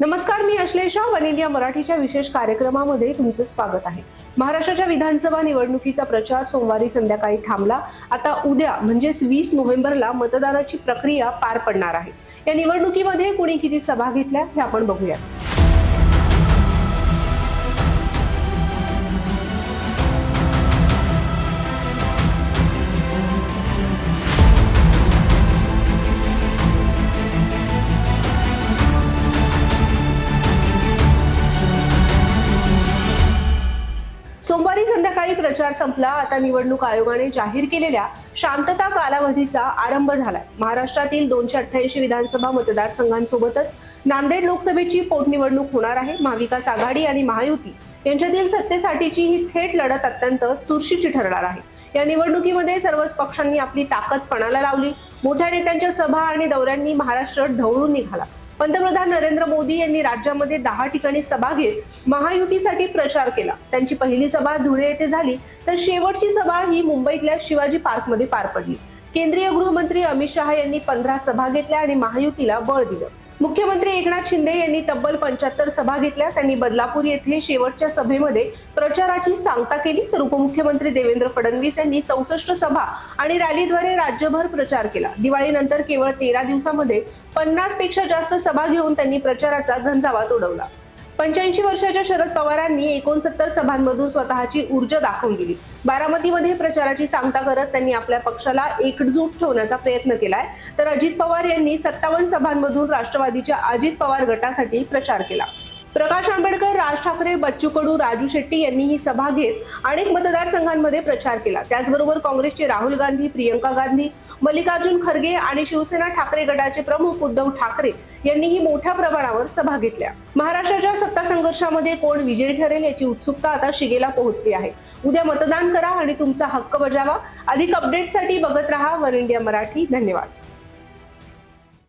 नमस्कार मी Ashlesha. One India मराठीच्या विशेष कार्यक्रमामध्ये तुमचं स्वागत आहे. महाराष्ट्राच्या विधानसभा निवडणुकीचा प्रचार सोमवारी संध्याकाळी थांबला. आता उद्या म्हणजेच वीस नोव्हेंबरला मतदानाची प्रक्रिया पार पडणार आहे. या निवडणुकीमध्ये कुणी किती सभा घेतल्या हे आपण बघूयात. सोमवारी संध्याकाळी प्रचार संपला. आता निवडणूक आयोगाने जाहीर केलेल्या शांतता कालावधीचा आरंभ झालाय. महाराष्ट्रातील दोनशे अठ्ठ्याऐंशी विधानसभा मतदारसंघांसोबतच नांदेड लोकसभेची पोटनिवडणूक होणार आहे. महाविकास आघाडी आणि महायुती यांच्यातील सत्तेसाठीची ही थेट लढत अत्यंत चुरशीची ठरणार आहे. या निवडणुकीमध्ये सर्वच पक्षांनी आपली ताकद पणाला लावली. मोठ्या नेत्यांच्या सभा आणि दौऱ्यांनी महाराष्ट्र ढवळून निघाला. पंतप्रधान नरेंद्र मोदी यांनी राज्यामध्ये दहा ठिकाणी सभा घेत महायुतीसाठी प्रचार केला. त्यांची पहिली सभा धुळे येथे झाली तर शेवटची सभा ही मुंबईतल्या शिवाजी पार्कमध्ये पार पडली. केंद्रीय गृहमंत्री अमित शहा यांनी पंधरा सभा घेतल्या आणि महायुतीला बळ दिलं. मुख्यमंत्री एकनाथ शिंदे यांनी तब्बल पंच्याहत्तर सभा घेतल्या. त्यांनी बदलापूर येथे शेवटच्या सभेमध्ये प्रचाराची सांगता केली. तर उपमुख्यमंत्री देवेंद्र फडणवीस यांनी चौसष्ट सभा आणि रॅलीद्वारे राज्यभर प्रचार केला. दिवाळीनंतर केवळ तेरा दिवसामध्ये पन्नासपेक्षा जास्त सभा घेऊन त्यांनी प्रचाराचा झंझावात उडवला. पंच्याऐंशी वर्षाच्या शरद पवारांनी एकोणसत्तर सभांमधून स्वतःची ऊर्जा दाखवून दिली. बारामतीमध्ये प्रचाराची सांगता करत त्यांनी आपल्या पक्षाला एकजूट ठेवण्याचा प्रयत्न केलाय. तर अजित पवार यांनी सत्तावन्न सभांमधून राष्ट्रवादीच्या अजित पवार गटासाठी प्रचार केला. प्रकाश आंबेडकर राज ठाकरे बच्चू कडू राजू शेट्टी यांनी ही सभा घेत अनेक मतदारसंघांमध्ये प्रचार केला. त्याचबरोबर काँग्रेसचे राहुल गांधी प्रियंका गांधी मल्लिकार्जुन खरगे आणि शिवसेना ठाकरे गटाचे प्रमुख उद्धव ठाकरे यांनीही मोठ्या प्रमाणावर सभा घेतल्या. महाराष्ट्राच्या सत्ता संघर्षामध्ये कोण विजयी ठरेल याची उत्सुकता आता शिगेला पोहोचली आहे. उद्या मतदान करा आणि तुमचा हक्क बजावा. अधिक अपडेटसाठी बघत राहा वन इंडिया मराठी. धन्यवाद.